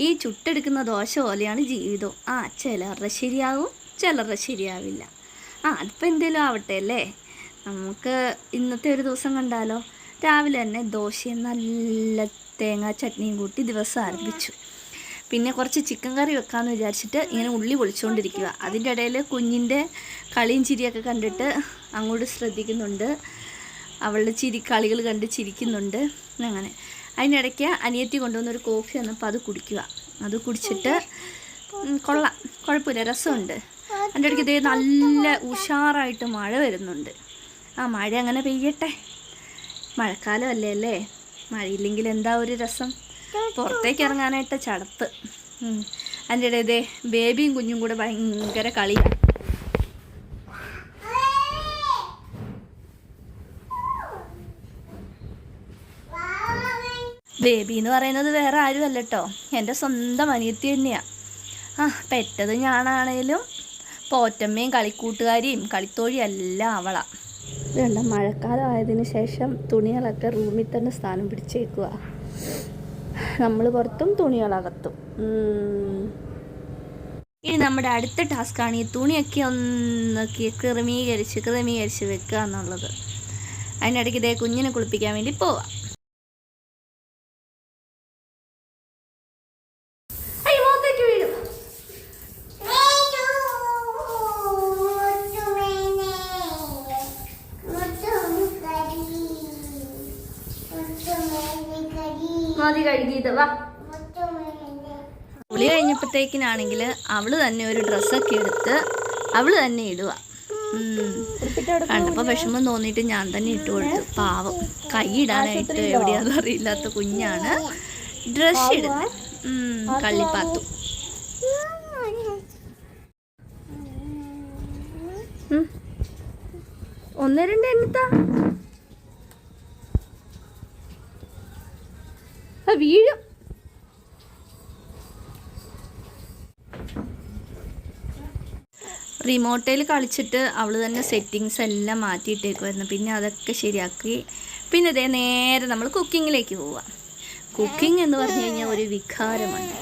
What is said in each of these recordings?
ഈ ചുട്ടെടുക്കുന്ന ദോശ പോലെയാണ് ജീവിതം ആ ചിലരുടെ ശരിയാവും ചിലരുടെ ശരിയാവില്ല. ആ അതിപ്പോൾ എന്തേലും ആവട്ടെ അല്ലേ? നമുക്ക് ഇന്നത്തെ ഒരു ദിവസം കണ്ടാലോ? രാവിലെ തന്നെ ദോശയും നല്ല തേങ്ങാ ചട്നിയും കൂട്ടി ദിവസം ആരംഭിച്ചു. പിന്നെ കുറച്ച് ചിക്കൻ കറി വെക്കാമെന്ന് വിചാരിച്ചിട്ട് ഇങ്ങനെ ഉള്ളി പൊളിച്ചുകൊണ്ടിരിക്കുക അതിന്റെ ഇടയിൽ കുഞ്ഞിന്റെ കളിയും ചിരിയൊക്കെ കണ്ടിട്ട് അങ്ങോട്ട് ശ്രദ്ധിക്കുന്നുണ്ട്. അവളുടെ ചിരി കളികൾ കണ്ട് ചിരിക്കുന്നുണ്ട്. അങ്ങനെ. അതിനിടയ്ക്ക് അനിയത്തി കൊണ്ടുവന്നൊരു കോഫി വന്നപ്പോൾ അത് കുടിക്കുക. അത് കുടിച്ചിട്ട് കൊള്ളാം. കുഴപ്പമില്ല രസമുണ്ട്. അതിന്റെ ഇടയ്ക്ക് ഇതേ നല്ല ഉഷാറായിട്ട് മഴ വരുന്നുണ്ട്. ആ മഴ അങ്ങനെ പെയ്യട്ടെ. മഴക്കാലം അല്ലേ? അല്ലേ മഴയില്ലെങ്കിൽ എന്താ ഒരു രസം? പുറത്തേക്ക് ഇറങ്ങാനായിട്ട് ചടപ്പ്. അതിന്റെ ഇടയിൽ ബേബിയും കുഞ്ഞും കൂടെ ഭയങ്കര കളിയാണ് ബേബി എന്ന് പറയുന്നത് വേറെ ആരുമല്ല കേട്ടോ എന്റെ സ്വന്തം അനിയത്തി തന്നെയാണ് ആ പെറ്റത് ഞാനാണേലും പോറ്റമ്മയും കളിക്കൂട്ടുകാരിയും കളിത്തോഴിയും എല്ലാം അവളാ. ഇതുണ്ട് മഴക്കാലം ആയതിനു ശേഷം തുണികളൊക്കെ റൂമിൽ തന്നെ സ്ഥാനം പിടിച്ചേക്കുക നമ്മൾ പുറത്തും തുണികളകത്തും ഇനി നമ്മുടെ അടുത്ത ടാസ്ക്കാണ് ഈ തുണിയൊക്കെ ഒന്നൊക്കെ ക്രമീകരിച്ച് ക്രമീകരിച്ച് വെക്കുക എന്നുള്ളത്. അതിനിടയ്ക്ക് ഇതേ കുഞ്ഞിനെ കുളിപ്പിക്കാൻ വേണ്ടി പോവാം. മതി കഴുകിയത്. വാ. കുളി കഴിഞ്ഞപ്പോഴത്തേക്കിനാണെങ്കിൽ അവൾ തന്നെ ഒരു ഡ്രസ്സൊക്കെ എടുത്ത് അവൾ തന്നെ ഇടുക. കണ്ടപ്പോ കണ്ടപ്പോൾ വിഷമം തോന്നിയിട്ട് ഞാൻ തന്നെ ഇട്ട് കൊടുത്തു. പാവം. കൈ ഇടാനായിട്ട് എവിടെയാന്ന് അറിയില്ലാത്ത കുഞ്ഞാണ്. ഡ്രസ് ഇടുന്നത് കള്ളിപ്പാത്തു. ഒന്ന് രണ്ട് എന്നത്താ ആ വീഴും. റിമോട്ടേൽ കളിച്ചിട്ട് അവൾ തന്നെ സെറ്റിങ്സ് എല്ലാം മാറ്റിയിട്ടേക്കുമായിരുന്നു പിന്നെ അതൊക്കെ ശരിയാക്കി. പിന്നെ ഇതേ നേരെ നമ്മൾ കുക്കിങ്ങിലേക്ക് പോവാം. കുക്കിംഗ് എന്ന് പറഞ്ഞു കഴിഞ്ഞാൽ ഒരു വികാരമാണ്.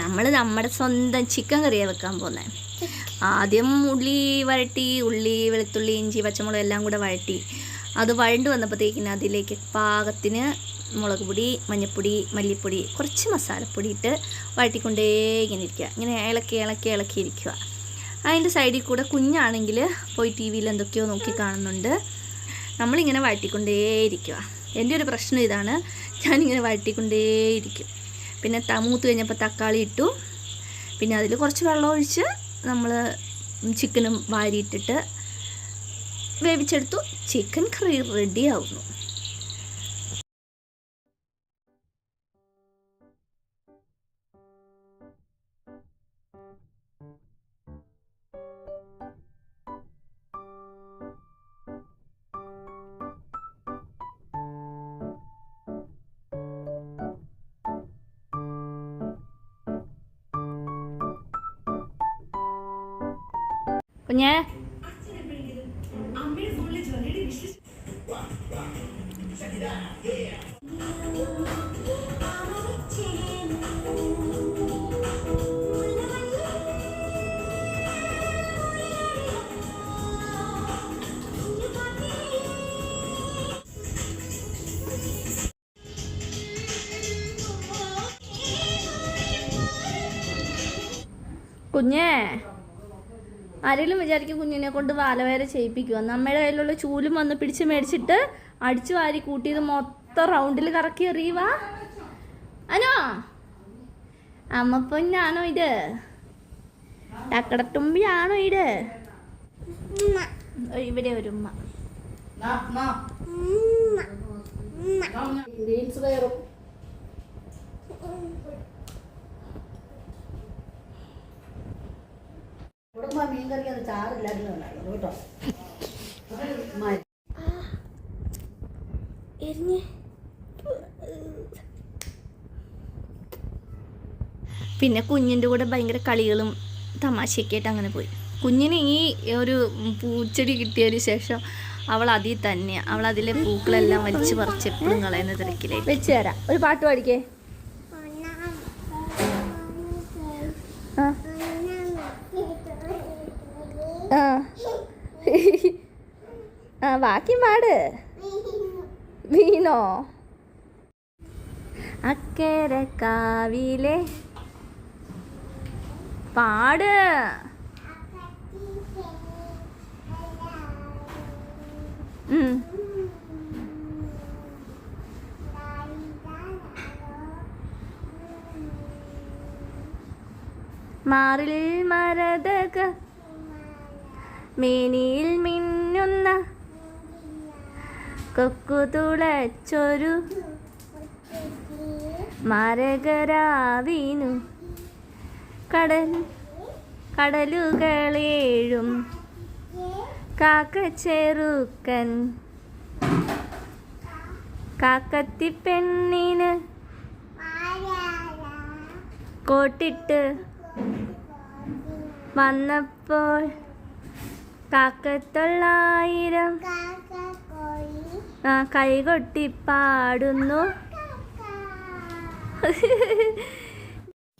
നമ്മൾ നമ്മുടെ സ്വന്തം ചിക്കൻ കറിയാണ് വെക്കാൻ പോകുന്നത് ആദ്യം ഉള്ളി വഴട്ടി ഉള്ളി വെളുത്തുള്ളി ഇഞ്ചി പച്ചമുളക് എല്ലാം കൂടെ വഴട്ടി അത് വഴണ്ട് വന്നപ്പോഴത്തേക്കിന് അതിലേക്ക് പാകത്തിന് മുളക് പൊടി മഞ്ഞൾപ്പൊടി മല്ലിപ്പൊടി കുറച്ച് മസാലപ്പൊടി ഇട്ട് വഴറ്റിക്കൊണ്ടേ ഇങ്ങനെ ഇരിക്കുക. ഇങ്ങനെ ഇളക്കി ഇളക്കി ഇളക്കി ഇരിക്കുക. അതിന്റെ സൈഡിൽ കൂടെ കുഞ്ഞാണെങ്കിൽ പോയി ടി വിയിൽ എന്തൊക്കെയോ നോക്കി കാണുന്നുണ്ട്. നമ്മളിങ്ങനെ വഴട്ടിക്കൊണ്ടേയിരിക്കുക എന്റെ ഒരു പ്രശ്നം ഇതാണ്. ഞാനിങ്ങനെ വഴട്ടിക്കൊണ്ടേയിരിക്കും പിന്നെ ത മൂത്ത് കഴിഞ്ഞപ്പോൾ തക്കാളി ഇട്ടു. പിന്നെ അതിൽ കുറച്ച് വെള്ളം ഒഴിച്ച് നമ്മൾ ചിക്കനും വാരിയിട്ടിട്ട് വേവിച്ചെടുത്തു. ചിക്കൻ കറി റെഡി ആവുന്നു കുഞ്ഞേ കുഞ്ഞേ ആരെങ്കിലും വിചാരിക്കും കുഞ്ഞിനെ കൊണ്ട് വാലവേര ചെയ്യിപ്പിക്കുക നമ്മുടെ കയ്യിലുള്ള ചൂലും വന്ന് പിടിച്ച് മേടിച്ചിട്ട് അടിച്ചു വാരി കൂട്ടിയത് മൊത്തം റൗണ്ടിൽ കറക്കി എറിയുവാ അനോ അമ്മ പൊന്നാണോ ഇത് ടക്കടത്തുമ്പിയാണോ ഇത് ഇവിടെ ഒരു ഉമ്മ കുടുംബ മീൻകറി അത് ചാറില്ലായിരുന്നു ഉണ്ടായിരുന്നു കേട്ടോ. എരിഞ്ഞ്. പിന്നെ കുഞ്ഞിന്റെ കൂടെ ഭയങ്കര കളികളും തമാശയൊക്കെ ആയിട്ട് അങ്ങനെ പോയി. കുഞ്ഞിന് ഈ ഒരു പൂച്ചെടി കിട്ടിയതിന് ശേഷം അവൾ അതിൽ തന്നെയാണ് അവൾ അതിലെ പൂക്കളെല്ലാം വലിച്ചു പറിച്ച് എപ്പോഴും കളയുന്ന തിരക്കിലേക്ക് വെച്ച് തരാം. ഒരു പാട്ട് പാടിക്കേ? ആ. ആ ബാക്കി പാട്. വീണോ അക്കരെ കാവിലെ പാട്. മാറിൽ മരതക മേനിയിൽ മിന്നുന്ന കൊക്കുതുളച്ചൊരു മരകരാവിനു കടൽ കടലുകളേഴും കാക്കച്ചെറുക്കൻ കാക്കത്തിപ്പെണ്ണിന് കോട്ടിട്ട് വന്നപ്പോൾ കാക്കത്തൊള്ളായിരം. ആ കൈകൊട്ടി പാടുന്നു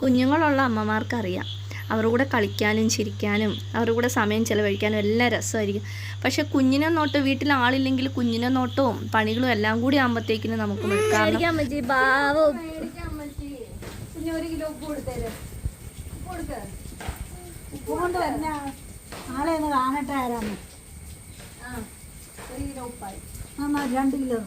കുഞ്ഞുങ്ങളുള്ള അമ്മമാർക്കറിയാം. അവരുടെ കൂടെ കളിക്കാനും ചിരിക്കാനും അവരുടെ കൂടെ സമയം ചിലവഴിക്കാനും എല്ലാം രസമായിരിക്കും. പക്ഷെ കുഞ്ഞിനെ നോട്ട് വീട്ടിൽ ആളില്ലെങ്കിൽ കുഞ്ഞിനെ നോട്ടവും പണികളും എല്ലാം കൂടി ആകുമ്പോഴത്തേക്കിനും നമുക്ക് ഒരു കിലോ ഉപ്പ് കൊടുത്തേര്. ഉപ്പ് നാളെ ഒന്ന് കാണട്ടെ ആരാന്ന്? ആ ഒരു കിലോ ഉപ്പായി. ആ രണ്ട് കിലോ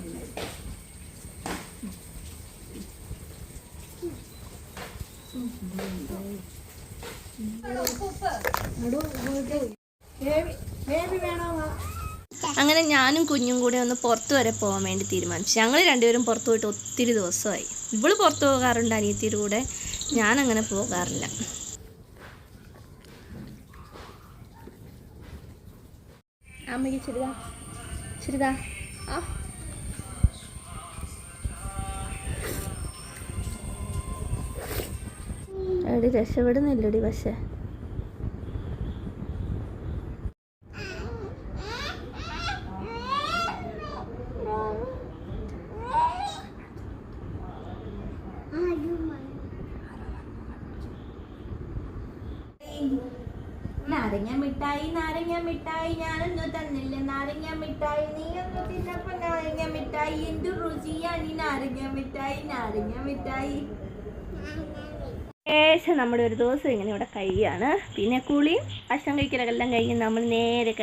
അങ്ങനെ ഞാനും കുഞ്ഞും കൂടെ ഒന്ന് പുറത്ത് വരെ പോകാൻ വേണ്ടി തീരുമാനിച്ചു. ഞങ്ങൾ രണ്ടുപേരും പുറത്തു പോയിട്ട് ഒത്തിരി ദിവസമായി. ഇവൾ പുറത്തു പോകാറുണ്ട് അനിയത്തിയുടെ കൂടെ. ഞാനങ്ങനെ അങ്ങനെ പോകാറില്ല. അമ്മയ്ക്ക് ചെറുതാ ചെറുതാ ആ. എടി രക്ഷപ്പെടുന്നില്ലടി പക്ഷേ. നാരങ്ങ മിഠായി നാരങ്ങ മിഠായി ഞാനൊന്നും തന്നില്ല. നാരങ്ങ മിഠായി നീ ഒന്ന് തിന്നപ്പോ നാരങ്ങ മിഠായി എന്തു രുചിയാണ് ഈ നാരങ്ങ മിഠായി നാരങ്ങ മിഠായി? ശേഷം നമ്മുടെ ഒരു ദിവസം ഇങ്ങനെ ഇവിടെ കഴിയാണ്. പിന്നെ കുളിയും ഭക്ഷണം കഴിക്കലൊക്കെ എല്ലാം കഴിഞ്ഞ് നമ്മൾ നേരെ